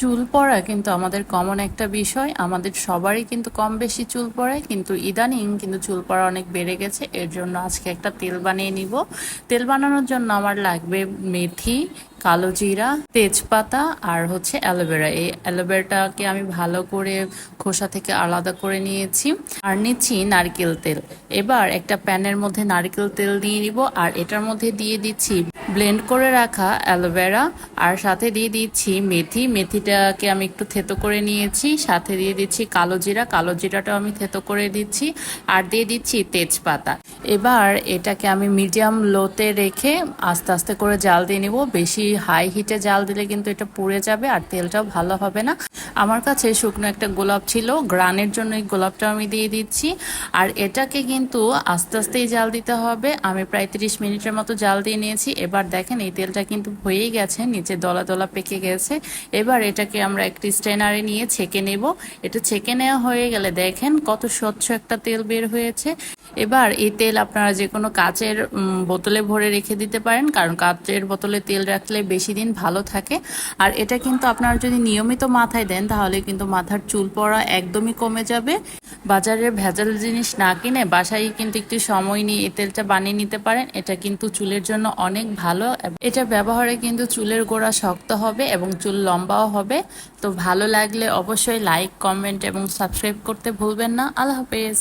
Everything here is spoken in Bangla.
চুল পড়া কিন্তু আমাদের কমন একটা বিষয়। আমাদের সবারই কিন্তু কম বেশি চুল পড়ে, কিন্তু ইদানিং কিন্তু চুল পড়া অনেক বেড়ে গেছে। এর জন্য আজকে একটা তেল বানিয়ে নিব। তেল বানানোর জন্য আমার লাগবে মেথি কালো জিরা, তেজপাতা আর হচ্ছে অ্যালোভেরা। এই অ্যালোভেরাটাকে আমি ভালো করে খোসা থেকে আলাদা করে নিয়েছি আর নিচ্ছি নারকেল তেল। এবার একটা প্যানের মধ্যে নারকেল তেল দিয়ে নিব আর এটার মধ্যে দিয়ে দিচ্ছি ব্লেন্ড করে রাখা অ্যালোভেরা আর সাথে দিয়ে দিচ্ছি মেথি। মেথিটাকে আমি একটু থেতো করে নিয়েছি, সাথে দিয়ে দিচ্ছি কালো জিরা। কালো জিরাটাও আমি থেতো করে দিচ্ছি আর দিয়ে দিচ্ছি তেজপাতা। এবার এটাকে আমি মিডিয়াম লোতে রেখে আস্তে আস্তে করে জাল দিয়ে নিব। বেশি হাই হিটে জাল দিলে কিন্তু এটা পুড়ে যাবে আর তেলটাও ভালো হবে না। আমার কাছে শুকনো একটা গোলাপ ছিল, গ্রানের জন্য এই গোলাপটা আমি দিয়ে দিচ্ছি। আর এটাকে কিন্তু আস্তে আস্তেই জাল দিতে হবে। আমি প্রায় তিরিশ মিনিটের মতো জাল দিয়ে নিয়েছি। এবার দেখেন এই তেলটা কিন্তু হয়েই গেছে, নিচে দলা দলা পেকে গেছে। এবার এটাকে আমরা একটি স্ট্রেনারে নিয়ে ছেঁকে নেব। এটা ছেঁকে নেওয়া হয়ে গেলে দেখেন কত স্বচ্ছ একটা তেল বের হয়েছে। এবার এই তেল আপনারা যে কোনো কাচের বোতলে ভরে রেখে দিতে পারেন, কারণ কাচের বোতলে তেল রাখলে বেশি দিন ভালো থাকে। আর এটা কিন্তু আপনারা যদি নিয়মিত মাথায় দেন, তাহলে কিন্তু মাথার চুল পড়া একদমই কমে যাবে। বাজারের ভেজাল জিনিস না কিনে বাসায় কিন্তু একটু সময় নিয়ে এই তেলটা বানিয়ে নিতে পারেন। এটা কিন্তু চুলের জন্য অনেক ভালো। এটা ব্যবহারে কিন্তু চুলের গোড়া শক্ত হবে এবং চুল লম্বাও হবে। তো ভালো লাগলে অবশ্যই লাইক, কমেন্ট এবং সাবস্ক্রাইব করতে ভুলবেন না। আল্লাহ হাফেজ।